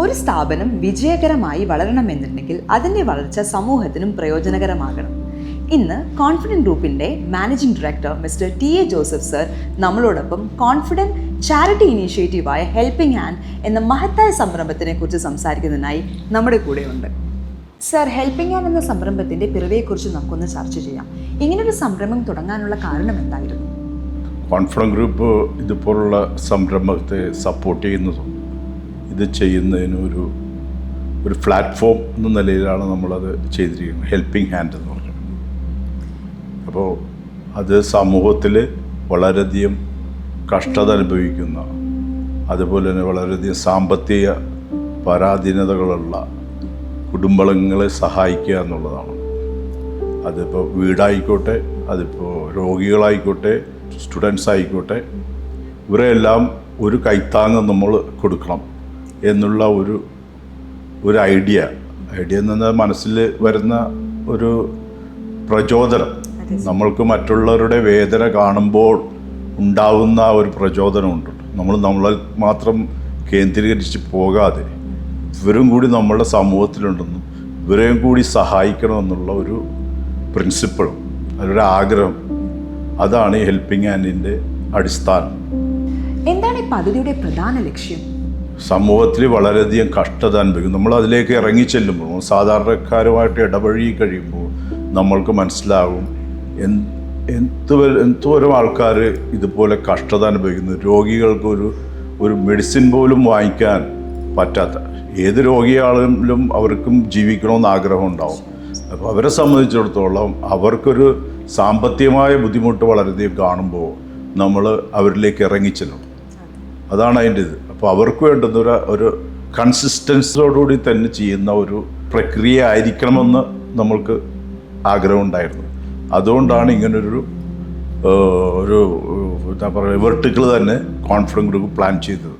ഒരു സ്ഥാപനം വിജയകരമായി വളരണമെന്നുണ്ടെങ്കിൽ അതിന്റെ വളർച്ച സമൂഹത്തിനും പ്രയോജനകരമാകണം. ഇന്ന് കോൺഫിഡന്റ് ഗ്രൂപ്പിന്റെ managing director mister T A Joseph sir നമ്മളോടൊപ്പം കോൺഫിഡന്റ് ചാരിറ്റി ഇനീഷ്യേറ്റീവായ ഹെൽപ്പിംഗ് ഹാൻഡ് എന്ന മഹത്തായ സംരംഭത്തിനെ കുറിച്ച് സംസാരിക്കുന്നതിനായി നമ്മുടെ കൂടെയുണ്ട്. സർ ഹെൽപ്പിംഗ് ഹാൻഡ് എന്ന സംരംഭത്തിന്റെ പിറവിയെക്കുറിച്ച് നമുക്കൊന്ന് ചർച്ച ചെയ്യാം. ഇങ്ങനൊരു സംരംഭം തുടങ്ങാനുള്ള കാരണം എന്തായിരുന്നു? കോൺഫിഡൻ ഗ്രൂപ്പ് ഇതുപോലുള്ള സംരംഭത്തെ സപ്പോർട്ട് ചെയ്യുന്നതും ഇത് ചെയ്യുന്നതിന് ഒരു ഒരു പ്ലാറ്റ്ഫോം എന്ന നിലയിലാണ് നമ്മളത് ചെയ്തിരിക്കുന്നത്. ഹെൽപ്പിംഗ് ഹാൻഡ് എന്ന് പറഞ്ഞു അപ്പോൾ അത് സമൂഹത്തിൽ വളരെയധികം കഷ്ടത അനുഭവിക്കുന്ന അതുപോലെ തന്നെ വളരെയധികം സാമ്പത്തിക പരാധീനതകളുള്ള കുടുംബങ്ങളെ സഹായിക്കുക എന്നുള്ളതാണ്. അതിപ്പോൾ വീടായിക്കോട്ടെ അതിപ്പോൾ രോഗികളായിക്കോട്ടെ സ്റ്റുഡൻസ് ആയിക്കോട്ടെ ഇവരെല്ലാം ഒരു കൈത്താങ്ങ് നമ്മൾ കൊടുക്കണം. എന്നുള്ള ഒരു ഒരു ഐഡിയ. ഐഡിയ എന്ന് പറഞ്ഞാൽ മനസ്സിൽ വരുന്ന ഒരു പ്രചോദനം. നമ്മൾക്ക് മറ്റുള്ളവരുടെ വേദന കാണുമ്പോൾ ഉണ്ടാവുന്ന ഒരു പ്രചോദനമുണ്ട് നമ്മൾ നമ്മളെ മാത്രം കേന്ദ്രീകരിച്ച് പോകാതെ ഇവരും കൂടി നമ്മളുടെ സമൂഹത്തിലുണ്ടെന്നും ഇവരെയും കൂടി സഹായിക്കണമെന്നുള്ള ഒരു പ്രിൻസിപ്പിളും അതിലൊരു ആഗ്രഹം. അതാണ് ഈ ഹെൽപ്പിംഗ് ഹാൻഡിന്റെ അടിസ്ഥാനം. എന്താണ് ഈ പദ്ധതിയുടെ പ്രധാന ലക്ഷ്യം? സമൂഹത്തിൽ വളരെയധികം കഷ്ടത അനുഭവിക്കും നമ്മൾ അതിലേക്ക് ഇറങ്ങി ചെല്ലുമ്പോൾ സാധാരണക്കാരുമായിട്ട് ഇടപഴകി കഴിയുമ്പോൾ നമ്മൾക്ക് മനസ്സിലാകും എന്ത് എന്ത് എന്തോരം ആൾക്കാർ ഇതുപോലെ കഷ്ടത അനുഭവിക്കുന്നു. രോഗികൾക്ക് ഒരു ഒരു മെഡിസിൻ പോലും വാങ്ങിക്കാൻ പറ്റാത്ത ഏത് രോഗിയാളിലും അവർക്കും ജീവിക്കണമെന്ന് ആഗ്രഹം ഉണ്ടാവും. അപ്പോൾ അവരെ സംബന്ധിച്ചിടത്തോളം അവർക്കൊരു സാമ്പത്തികമായ ബുദ്ധിമുട്ട് വളരെയധികം കാണുമ്പോൾ നമ്മൾ അവരിലേക്ക് ഇറങ്ങിച്ചെല്ലും അതാണ് അതിന്റെ ഇത് അപ്പോൾ അവർക്ക് വേണ്ടുന്ന ഒരു ഒരു കൺസിസ്റ്റൻസിയോടുകൂടി തന്നെ ചെയ്യുന്ന ഒരു പ്രക്രിയ ആയിരിക്കണമെന്ന് നമ്മൾക്ക് ആഗ്രഹമുണ്ടായിരുന്നു. അതുകൊണ്ടാണ് ഇങ്ങനൊരു ഒരു എന്താ പറയുക വെർട്ടിക്കിൾ തന്നെ കോൺഫിഡൻസ് ഗ്രൂപ്പ് പ്ലാൻ ചെയ്തത്.